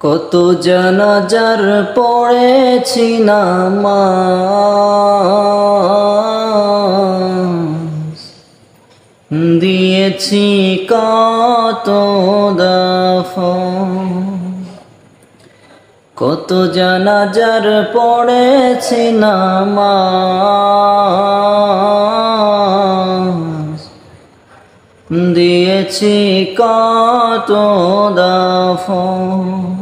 কত জানাজার পড়েছি নামাজ। দিয়েছি কত দাফন কত জানাজার পড়েছি নামাজ। দিয়েছি কত দাফন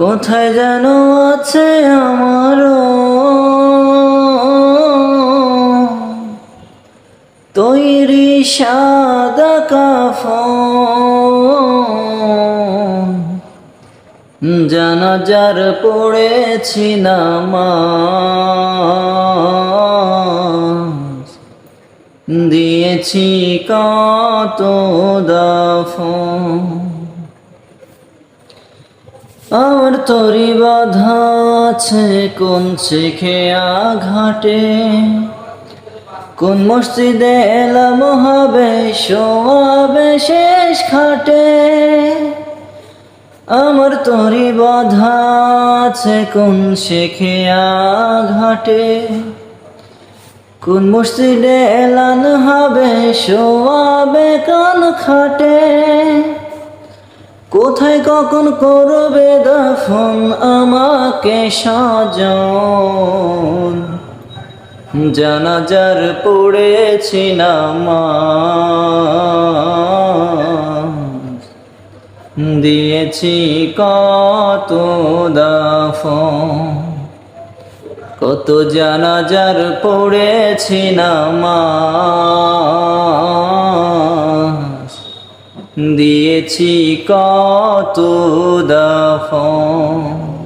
কোথায় যেন আছে আমারও? তৈরি সাদা কাফন। জানাজার পড়েছি নামাজ। দিয়েছি কত দাফন। আমার তরি বাধা আছে, কোন শেখে আঘাটে কোন মসজিদে এলাম হবে শোয়াবে শেষ খাটে? আমার তরি বাধা আছে, কোন শেখে আঘাটে কোন মসজিদে এলান হবে শোয়াবে কান খাটে? কোথায় কখন করবে দাফন আমাকে সাজন? জানাজার পড়েছি নামাজ। দিয়েছি কত দাফন। কত জানাজার পড়েছি নামাজ। দিয়েছি কত দাফন